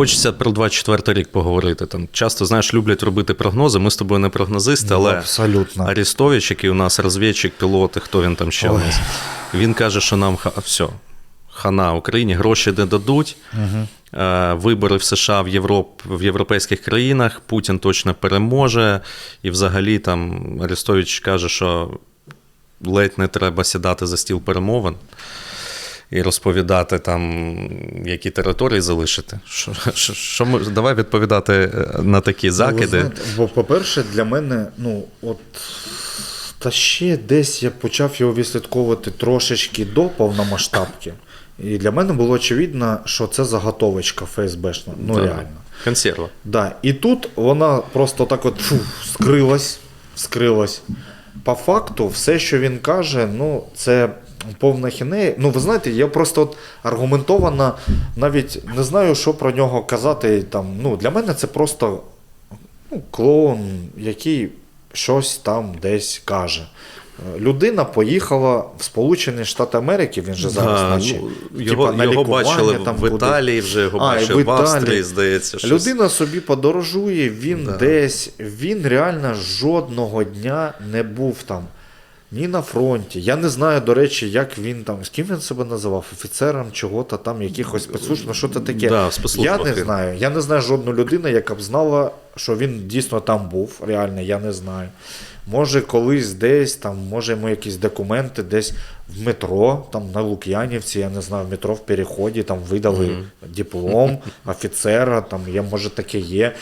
Хочеться про 24 рік поговорити. Там часто, знаєш, люблять робити прогнози. Ми з тобою не прогнозисти, але Абсолютно. Арістович, який у нас розвідчик, пілот, хто він там ще у нас, він каже, що нам ха- все, хана Україні, гроші не дадуть. Е, Вибори в США в, Європ, в європейських країнах, Путін точно переможе. І взагалі там Арістович каже, що ледь не треба сідати за стіл перемовин і розповідати там, які території залишити. Що, що, що ми, давай відповідати е, на такі Ну, закиди. знаєте, бо, по-перше, для мене, ну, от. Та ще десь я почав його відслідковувати трошечки до повномасштабки. І для мене було очевидно, що це заготовочка ФСБшна. Ну, Да. реально. Консерва. Да. І тут вона просто так от фу, скрилась, скрилась. По факту, все, що він каже, ну, це повна хінея. Ну, ви знаєте, я просто от аргументовано навіть не знаю, що про нього казати. Там, ну, для мене це просто ну, клоун, який щось там десь каже. Людина поїхала в Сполучені Штати Америки, він же зараз, Да, наче, ну, його, типа, на його бачили там в. Італії, вже його А, бачили в в Австрії, здається. Щось. Людина собі подорожує, він Да. десь, він реально жодного дня не був там. Ні на фронті. Я не знаю, до речі, як він там, з ким він себе називав, офіцером чого-то там, якихось спецслужб, ну що то таке. Да, я не знаю. Я не знаю жодну людину, яка б знала, що він дійсно там був. Реально, я не знаю. Може, колись десь, там, може йому якісь документи десь в метро, там на Лук'янівці, я не знаю, в метро в переході, там видали диплом офіцера, там є, може таке є.